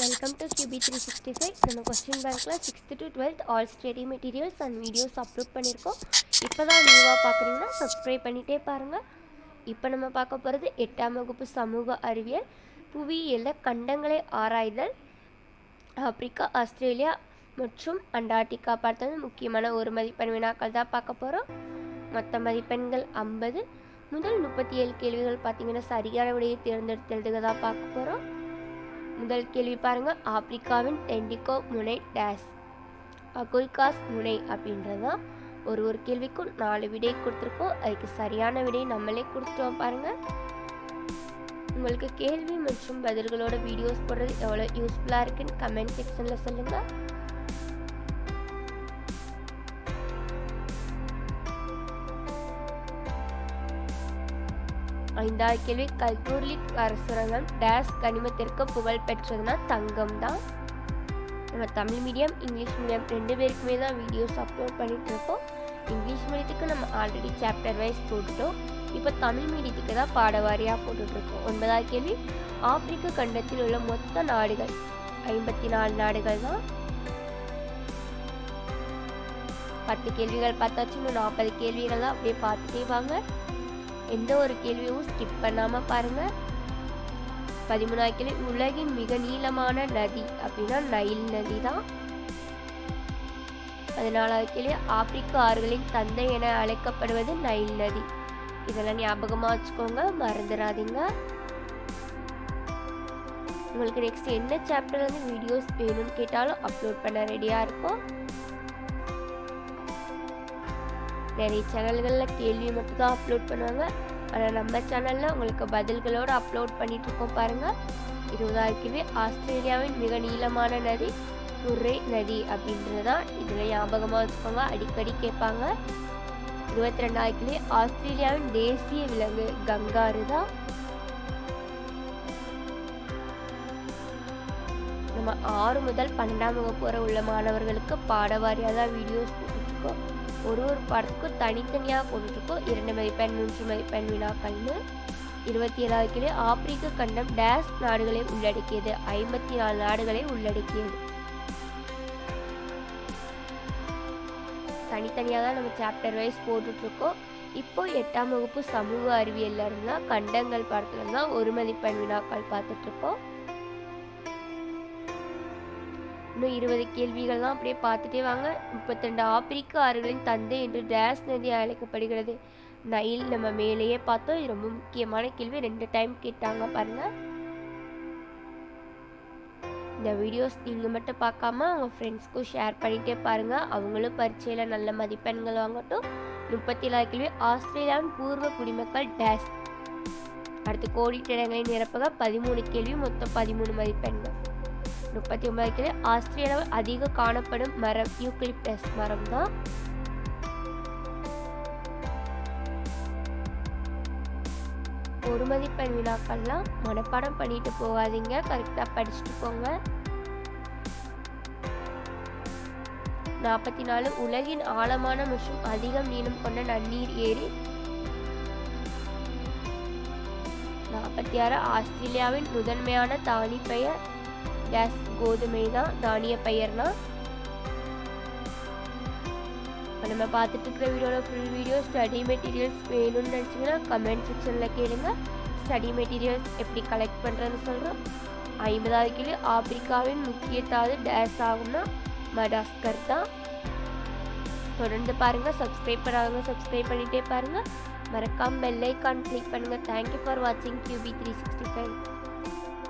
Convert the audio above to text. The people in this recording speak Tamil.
Welcome to QB three sixty five நம்ம கொஸ்டின் பேங்க்கில் sixth to twelfth all study materials and videos upload பண்ணியிருக்கோம். இப்போ தான் நியூவாக பார்க்குறீங்கன்னா சப்ஸ்கிரைப் பண்ணிகிட்டே பாருங்கள் இப்போ நம்ம பார்க்க போகிறது எட்டாம் வகுப்பு சமூக அறிவியல் புவியியலில் கண்டங்களை ஆராய்தல் ஆப்பிரிக்கா ஆஸ்திரேலியா மற்றும் அண்டார்டிகா பார்த்தது முக்கியமான ஒரு மதிப்பெண் வினாக்கள் தான் பார்க்க போகிறோம் மொத்த மதிப்பெண்கள் ஐம்பது. முதல் முப்பத்தி ஏழு கேள்விகள் பார்த்தீங்கன்னா சரியான விடையை தேர்ந்தெடுத்து எழுதுக தான் பார்க்க போகிறோம் முதல் கேள்வி பாருங்கள் ஆப்பிரிக்காவின் டெண்டிகோ முனை டேஸ். அகுல்காஸ் முனை அப்படின்றது தான் ஒரு ஒரு கேள்விக்கும் நாலு விடை கொடுத்துருக்கோம். அதுக்கு சரியான விடை நம்மளே கொடுத்துட்டோம் பாருங்கள் உங்களுக்கு கேள்வி மற்றும் பதில்களோட வீடியோஸ் போடுறது எவ்வளோ யூஸ்ஃபுல்லாக இருக்குன்னு கமெண்ட் செக்ஷனில் சொல்லுங்கள் ஐந்தாவது கேள்வி கல்தூர்லிக் அரசுரங்கம் டேஸ் கனிமத்திற்கு புகழ் பெற்றதுன்னா தங்கம் தான் நம்ம தமிழ் மீடியம் இங்கிலீஷ் மீடியம் ரெண்டு பேருக்குமே தான் வீடியோஸ் அப்லோட் பண்ணிட்டு இருக்கோம் இங்கிலீஷ் மீடியத்துக்கு நம்ம ஆல்ரெடி சாப்டர் வைஸ் போட்டுட்டோம். இப்போ தமிழ் மீடியத்துக்கு தான் பாடவாரியாக போட்டுட்ருக்கோம் ஒன்பதாவது கேள்வி ஆப்பிரிக்க கண்டத்தில் உள்ள மொத்த நாடுகள் ஐம்பத்தி நாலு நாடுகள் தான். பத்து கேள்விகள் பார்த்தாச்சு நாற்பது கேள்விகள் தான் அப்படியே பார்த்துட்டே வாங்க. எந்த ஒரு கேள்வியும் ஸ்கிப் பண்ணாமல் பாருங்கள் பதிமூணாவது கேள்வி உலகின் மிக நீளமான நதி அப்படின்னா நைல் நதி தான் பதினாலாவது கேள்வி ஆப்பிரிக்க ஆறுகளின் தந்தை என அழைக்கப்படுவது நைல் நதி. இதெல்லாம் ஞாபகமாக வச்சுக்கோங்க மறந்துடாதீங்க. உங்களுக்கு நெக்ஸ்ட் என்ன சாப்டர் வந்து வீடியோஸ் வேணும்னு கேட்டாலும் அப்லோட் பண்ண ரெடியாக இருக்கும் நிறைய சேனல்களில் கேள்வி மட்டும் தான் அப்லோட் பண்ணுவாங்க. ஆனால் நம்ம சேனலில் உங்களுக்கு பதில்களோடு அப்லோட் பண்ணிகிட்ருக்கோம் பாருங்கள் இருபதாவது ஆஸ்திரேலியாவின் மிக நீளமான நதி துரை நதி அப்படின்றது தான் இதில் ஞாபகமாக வச்சுக்கோங்க. அடிக்கடி கேட்பாங்க. இருபத்தி ரெண்டாவது ஆஸ்திரேலியாவின் தேசிய விலங்கு கங்காரு தான் நம்ம ஆறு முதல் பன்னெண்டாம் வகுப்பு வரை உள்ள மாணவர்களுக்கு பாடவாரியாக தான் வீடியோஸ் போட்டுருக்கோம் ஒரு ஒரு பாடத்துக்கும் தனித்தனியாக போட்டுருக்கோம் இரண்டு மதிப்பெண் மூன்று மதிப்பெண் வினாக்கள்னு இருபத்தி ஏழாவது கேள்வி ஆப்பிரிக்க கண்டம் டேஸ் நாடுகளை உள்ளடக்கியது. ஐம்பத்தி நாலு நாடுகளை உள்ளடக்கியது. தனித்தனியாக தான் நம்ம சாப்டர் வைஸ் போட்டுட்ருக்கோம். இப்போ எட்டாம் வகுப்பு சமூக அறிவியல்ல இருந்தால் கண்டங்கள் பாடத்துல இருந்தால் ஒரு மதிப்பெண் வினாக்கள் பார்த்துட்ருக்கோம். இன்னும் இருபது கேள்விகள்லாம் அப்படியே பார்த்துட்டே வாங்க. முப்பத்தி ரெண்டு ஆப்பிரிக்க ஆறுகளின் தந்தை என்று டேஸ் நதி அழைக்கப்படுகிறது. நைல் நம்ம மேலேயே பார்த்தோம். இது ரொம்ப முக்கியமான கேள்வி. ரெண்டு டைம் கேட்டாங்க பாருங்க. இந்த வீடியோஸ் நீங்கள் மட்டும் பார்க்காம அவங்க ஃப்ரெண்ட்ஸ்க்கும் ஷேர் பண்ணிகிட்டே பாருங்கள் அவங்களும் பரீட்சையில் நல்ல மதிப்பெண்கள் வாங்கட்டும். முப்பத்தி ஏழாவது கேள்வி. ஆஸ்திரேலியாவின் பூர்வ குடிமக்கள் டேஸ். அடுத்து கோடிட்டிடங்களை நிரப்பக. பதிமூணு கேள்வி. மொத்தம் பதிமூணு மதிப்பெண்கள். முப்பத்தி ஒன்பது கிலோ ஆஸ்திரேலியாவில் அதிக காணப்படும் மரம் யூக்லிப்டஸ் மரம் தான் ஒரு மதிப்பெண் வினாக்கள்லாம் மனப்பாடம் பண்ணிட்டு போகாதீங்க. கரெக்டாக படிச்சுட்டு போங்க. நாற்பத்தி நாலு உலகின் ஆழமான மற்றும் அதிகம் நீளம் கொண்ட நன்னீர் ஏரி. நாற்பத்தி ஆறு ஆஸ்திரேலியாவின் முதன்மையான தானி பெயர் கேஸ் கோதுமை தான் தானிய பயிர்னா. இப்போ நம்ம பார்த்துட்டு இருக்கிற வீடியோவில் ஃபுல் வீடியோ ஸ்டடி மெட்டீரியல்ஸ் வேணும்னு நினச்சிங்கன்னா கமெண்ட் செக்ஷனில் கேளுங்க. ஸ்டடி மெட்டீரியல்ஸ் எப்படி கலெக்ட் பண்ணுறதுன்னு சொல்கிறோம் ஐம்பதாவது கிலோ ஆப்பிரிக்காவின் முக்கிய தாது டேஸ் ஆகும்னா மடாஸ்கர் தான். தொடர்ந்து பாருங்கள் சப்ஸ்கிரைப் பண்ணாதவங்க சப்ஸ்கிரைப் பண்ணிகிட்டே பாருங்கள் மறக்காமல் பெல்லைக்கான் கிளிக் பண்ணுங்கள் தேங்க்யூ ஃபார் வாட்சிங் கியூபி த்ரீ சிக்ஸ்டி ஃபைவ்